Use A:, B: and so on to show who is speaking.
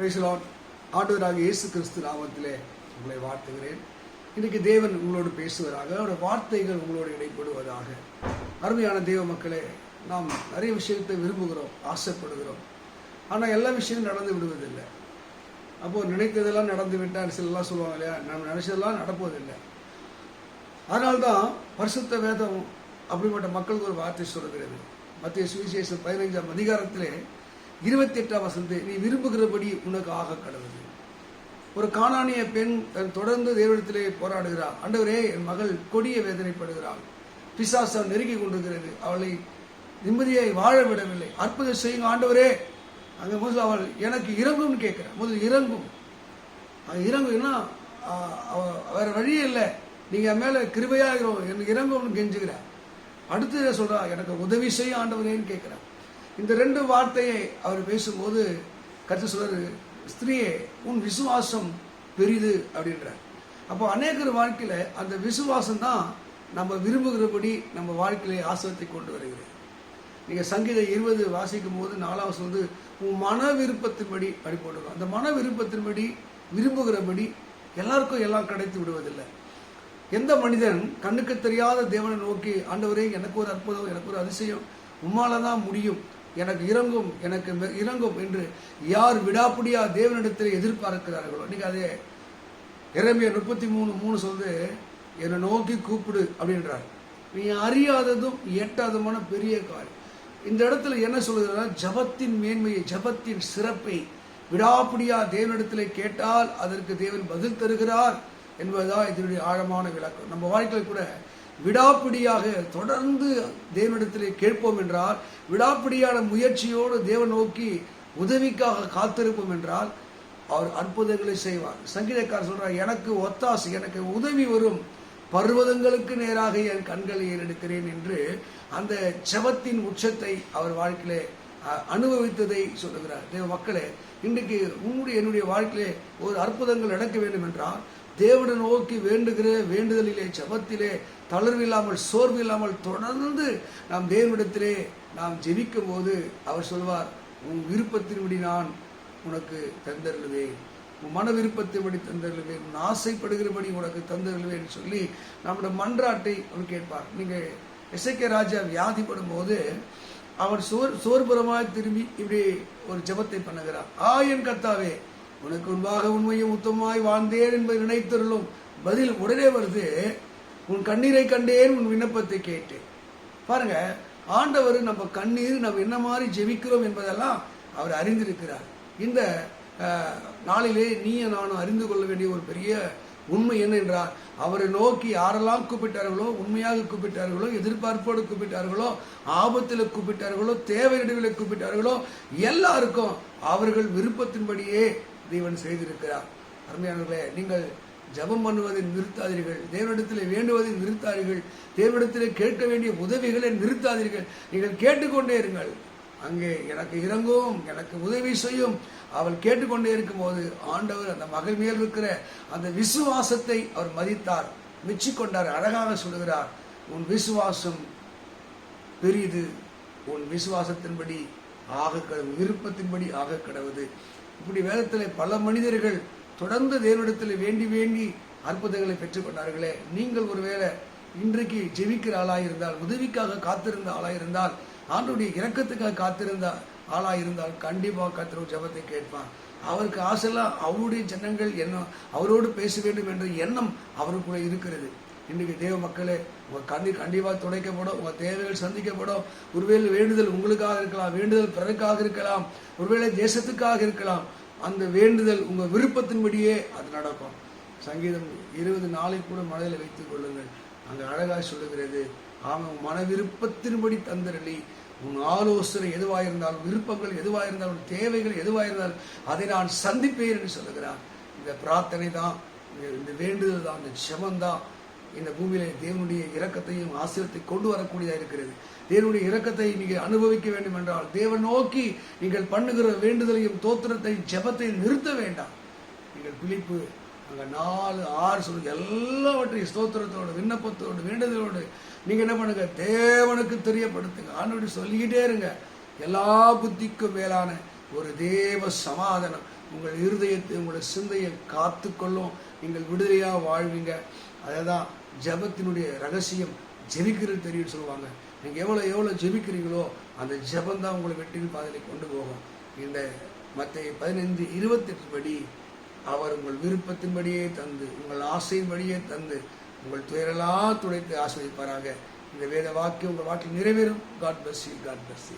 A: பேசலாம் ஆண்டவராக இயேசு கிறிஸ்து நாமத்திலே உங்களை வாழ்த்துகிறேன். இன்றைக்கு தேவன் உங்களோடு பேசுவதாக அவருடைய வார்த்தைகள் உங்களோடு இடைப்படுவதாக அருமையான தெய்வ மக்களே நாம் நிறைய விஷயத்தை விரும்புகிறோம் ஆசைப்படுகிறோம். ஆனால் எல்லா விஷயமும் நடந்து விடுவதில்லை. அப்போது நினைத்ததெல்லாம் நடந்து விட்டால் சிலலாம் சொல்லுவாங்க இல்லையா நம்ம நினைச்சதெல்லாம் நடப்பதில்லை அதனால்தான் பரிசுத்த வேதம் அப்படிப்பட்ட மக்களுக்கு ஒரு வார்த்தை சொல்கிறது மத்திய சுவிசேஷம் பதினைஞ்சாம் அதிகாரத்திலே இருபத்தி எட்டாம் வசந்து நீ விரும்புகிறபடி உனக்கு ஆக கடவுது ஒரு காணானிய பெண் தன் தொடர்ந்து தேவனிடத்திலே போராடுகிறாள் ஆண்டவரே என் மகள் கொடிய வேதனைப்படுகிறாள். பிசாசம் நெருங்கி கொண்டிருக்கிறது. அவளை நிம்மதியை வாழ விடவில்லை. அற்புதம் செய்யுங்க ஆண்டவரே. அங்கே முதல் அவள் எனக்கு இறங்கும்னு கேட்குறேன். முதல் இறங்கும். அது இறங்குன்னா வேற வழியே இல்லை. நீங்கள் என் மேல கிருபையாகிறோம். எனக்கு இறங்கும்னு கெஞ்சுக்கிறேன் அடுத்து சொல்கிறா எனக்கு உதவி செய்ய ஆண்டவரேன்னு கேட்குறேன். இந்த ரெண்டு வார்த்தையை அவர் பேசும்போது கருத்து சொல்றாரு ஸ்திரீயே உன் விசுவாசம் பெரிது அப்படின்றார். அப்போ அநேகர் வாழ்க்கையில் அந்த விசுவாசம் தான் நம்ம விரும்புகிறபடி நம்ம வாழ்க்கையில ஆசிரத்தை கொண்டு வருகிறது. நீங்கள் சங்கீத இருபது வாசிக்கும் போது நாலாவது வந்து உன் மன விருப்பத்தின்படி அப்படி போட்டுருக்கோம். அந்த மன விருப்பத்தின்படி விரும்புகிறபடி எல்லாருக்கும் எல்லாம் கிடைத்து விடுவதில்லை. எந்த மனிதன் கண்ணுக்கு தெரியாத தேவனை நோக்கி ஆண்டவரே எனக்கு ஒரு அற்புதம் எனக்கு ஒரு அதிசயம் உம்மால தான் முடியும் எனக்கு இறங்கும் எனக்கு மெ- இறங்கும் என்று யார் விடாப்பிடியா தேவனிடத்தில் எதிர்பார்க்கிறார்களோ. இன்னைக்கு அதே இறமைய முப்பத்தி மூணு மூணு சொல்லுது என்னை நோக்கி கூப்பிடு அப்படின்றார். நீ அறியாததும் எட்டாதமான பெரிய காரியம். இந்த இடத்துல என்ன சொல்லுதுன்னா ஜபத்தின் மேன்மையை ஜபத்தின் சிறப்பை விடாப்பிடியா தேவனிடத்திலே கேட்டால் அதற்கு தேவன் பதில் தருகிறார் என்பதுதான் இதனுடைய ஆழமான விளக்கம். நம்ம வாழ்க்கையில் கூட விடாப்பிடியாக தொடர்ந்து தேவனிடத்திலே கேட்போம் என்றால் விடாப்பிடியான முயற்சியோடு தேவன் நோக்கி உதவிக்காக காத்திருப்போம் என்றால் அவர் அற்புதங்களை செய்வார். சங்கீதக்காரர் சொல்றார் எனக்கு ஒத்தாசு எனக்கு உதவி வரும் பர்வதங்களுக்கு நேராக என் கண்களை ஏறெடுக்கிறேன் என்று அந்த செவத்தின் உச்சத்தை அவர் வாழ்க்கையிலே அனுபவித்ததை சொல்லுகிறார். தேவ மக்களே இன்றைக்கு உங்களுடைய என்னுடைய வாழ்க்கையிலே ஒரு அற்புதங்கள் நடக்க வேண்டும் என்றால் தேவனை நோக்கி வேண்டுகிற வேண்டுதலிலே ஜெபத்திலே தளர்வு இல்லாமல் சோர்வு இல்லாமல் தொடர்ந்து நாம் தேவனிடத்திலே நாம் ஜெபிக்கும் போது அவர் சொல்வார் உன் விருப்பத்தின்படி நான் உனக்கு தந்தருளுவேன். உன் மன விருப்பத்தின்படி தந்தருளுவேன். உன் ஆசைப்படுகிறபடி உனக்கு தந்தருளுவேன் சொல்லி நம்முடைய மன்றாட்டை அவர் கேட்பார். நீங்கள் எஸ்ஐகே ராஜா வியாதிப்படும் போது அவர் சோர் சோர்புறமாய் திரும்பி இப்படி ஒரு ஜெபத்தை பண்ணுகிறார். ஆயன் கத்தாவே கர்த்தாவே உனக்கு முன்பாக உண்மையும் உத்தமாய் வாழ்ந்தேன் என்பதை நினைத்தருளும் பதில் உடனே வருது. உன் கண்ணீரை கண்டேன் உன் விண்ணப்பத்தை கேட்டேன். பாருங்க ஆண்டவர் நம்ம கண்ணீர் நம்ம என்ன மாதிரி ஜெபிக்கிறோம் என்பதெல்லாம் அவர் அறிந்திருக்கிறார். இந்த நாளிலே நீ நானும் அறிந்து கொள்ள வேண்டிய ஒரு பெரிய உண்மை என்ன என்றால் அவரை நோக்கி யாரெல்லாம் கூப்பிட்டார்களோ உண்மையாக கூப்பிட்டார்களோ எதிர்பார்ப்போடு கூப்பிட்டார்களோ ஆபத்தில் கூப்பிட்டார்களோ தேவை நடுவில் கூப்பிட்டார்களோ எல்லாருக்கும் அவர்கள் விருப்பத்தின்படியே தேவன் செய்திருக்கிறார். அருமையானவர்களே நீங்கள் ஜெபம் பண்ணுவதை நிறுத்தாதீர்கள். தேவனிடத்தில் வேண்டுவதை நிறுத்தாதீர்கள். தேவனிடத்தில் கேட்க வேண்டிய உதவிகளை நிறுத்தாதீர்கள். நீங்கள் கேட்டுக்கொண்டே இருங்கள். அங்கே எனக்கு இறங்கும் எனக்கு உதவி செய்யும். அவள் கேட்டுக்கொண்டே இருக்கும்போது ஆண்டவர் அந்த மகள் மேல் இருக்கிற அந்த விசுவாசத்தை அவர் மதித்தார். மெச்சிக்கொண்டார் அழகாக சொல்லுகிறார் உன் விசுவாசம் பெரியது உன் விசுவாசத்தின்படி ஆக கடவுள் விருப்பத்தின்படி ஆக கடவுது இப்படி வேதத்தில் பல மனிதர்கள் தொடர்ந்து தேவனிடத்தில் வேண்டி வேண்டி அற்புதங்களை பெற்றுக்கொண்டார்களே. நீங்கள் ஒருவேளை இன்றைக்கு ஜெபிக்கிற ஆளாயிருந்தால் உதவிக்காக காத்திருந்த ஆளாயிருந்தால் ஆண்டுடைய இறக்கத்துக்காக காத்திருந்த ஆளாயிருந்தால் கண்டிப்பாக கத்திர ஜபத்தை கேட்பான் அவருக்கு ஆசைலாம் அவருடைய ஜனங்கள் என்ன அவரோடு பேச வேண்டும் என்ற எண்ணம் அவருக்குள்ள இருக்கிறது. இன்றைக்கு தேவ மக்களே உங்கள் கண்ணி கண்டிப்பாக துடைக்கப்படும் உங்கள் தேவைகள் சந்திக்கப்படும். ஒருவேளை வேண்டுதல் உங்களுக்காக இருக்கலாம் வேண்டுதல் பிறருக்காக இருக்கலாம் ஒருவேளை தேசத்துக்காக இருக்கலாம் அந்த வேண்டுதல் உங்கள் விருப்பத்தின்படியே அது நடக்கும். சங்கீதம் இருபது நாளை கூட மனதில் வைத்துக் கொள்ளுங்கள். அங்கே அழகாய் சொல்லுகிறது ஆமாம் மன விருப்பத்தின்படி தந்தரளி உன் ஆலோசனை எதுவாக இருந்தாலும் விருப்பங்கள் எதுவாக இருந்தாலும் தேவைகள் எதுவாக இருந்தாலும் அதை நான் சந்திப்பேன் என்று சொல்லுகிறான் இந்த பிரார்த்தனை தான் இந்த- வேண்டுதல் தான் இந்த ஜெபம் தான். இந்த பூமியில தேவனுடைய இரக்கத்தையும் ஆசிரியத்தை கொண்டு வரக்கூடியதாக இருக்கிறது. தேவனுடைய இரக்கத்தை நீங்கள் அனுபவிக்க வேண்டும் என்றால் தேவன் நோக்கி நீங்கள் பண்ணுகிற வேண்டுதலையும் தோத்திரத்தையும் ஜெபத்தையும் நிறுத்த வேண்டாம். நீங்கள் பிழிப்பு அங்கே நாலு ஆறு சொல்லுங்க எல்லாவற்றையும் ஸ்தோத்திரத்தோடு விண்ணப்பத்தோடு வேண்டுதலோடு நீங்கள் என்ன பண்ணுங்க? தேவனுக்கு தெரியப்படுத்துங்க. ஆண்டு சொல்லிக்கிட்டே இருங்க. எல்லா புத்திக்கும் மேலான ஒரு தேவ சமாதானம் உங்கள் இருதயத்தை உங்களுடைய சிந்தையை காத்துக்கொள்ளும். நீங்கள் விடுதலையாக வாழ்வீங்க. அதை தான் ஜபத்தினுடைய ரகசியம் ஜெபிக்கிறது தெரியும்னு சொல்லுவாங்க. நீங்கள் எவ்வளோ எவ்வளோ ஜெபிக்கிறீங்களோ அந்த ஜெபம் தான் உங்களை வெற்றியின் பாதையில் கொண்டு போகும். இந்த மற்ற பதினைந்து இருபத்தெட்டு படி அவர் உங்கள் விருப்பத்தின்படியே தந்து உங்கள் ஆசையின்படியே தந்து உங்கள் துயரெல்லாம் துடைத்து ஆஸ்வதிப்பாராக இந்த வேத வாக்கியம் உங்கள் வாக்கில் நிறைவேறும். God bus God bus